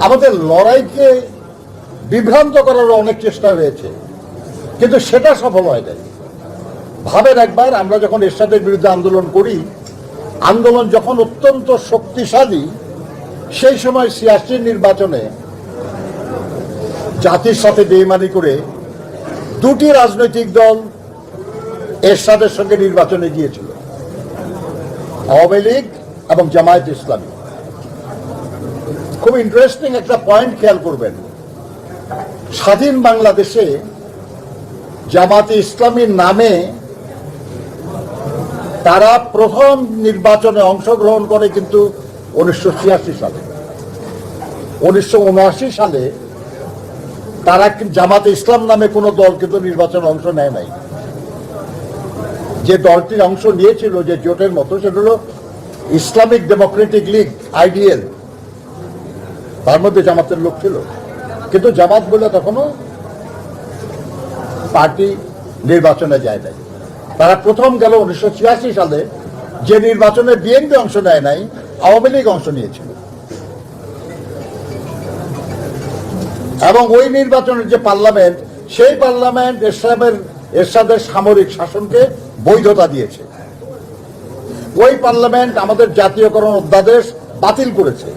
আমাদের লড়াইকে বিভ্রান্ত করার অনেক চেষ্টা হয়েছে। কিন্তু সেটা সফল হয় নাই। ভাবেন একবার, আমরা যখন এরশাদের বিরুদ্ধে আন্দোলন করি, আন্দোলন যখন অত্যন্ত শক্তিশালী, সেই সময় সিয়াসি নির্বাচনে জাতির সাথে বেইমানি করে দুটি রাজনৈতিক দল এরশাদের সঙ্গে নির্বাচনে গিয়েছিল। আওয়ামী লীগ এবং জামায়াত ইসলামী। খুব ইন্টারেস্টিং একটা পয়েন্ট খেয়াল করবেন। স্বাধীন বাংলাদেশে জামাতে ইসলামীর নামে তারা প্রথম নির্বাচনে অংশগ্রহণ করে কিন্তু উনিশশো ছিয়াশি সালে। উনিশশো উনআশি সালে তারা জামাতে ইসলাম নামে কোনো দল কিন্তু নির্বাচনে অংশ নেয় নাই। যে দলটির অংশ নিয়েছিল, যে জোটের মতো, সেটা হলো ইসলামিক ডেমোক্রেটিক লীগ, আইডিএল। তার মধ্যে জামাতের লোক ছিল। কিন্তু জামাত বলে তখনও পার্টি নির্বাচনে যায় নাই। তারা প্রথম গেল উনিশশো ছিয়াশি সালে যে নির্বাচনে বিএনপি অংশ নেয় নাই, আওয়ামী লীগ অংশ নিয়েছিল। এবং ওই নির্বাচনের যে পার্লামেন্ট, সেই পার্লামেন্ট এরশাদের এরশাদের সামরিক শাসনকে বৈধতা দিয়েছে। ওই পার্লামেন্ট আমাদের জাতীয়করণ অধ্যাদেশ বাতিল করেছে।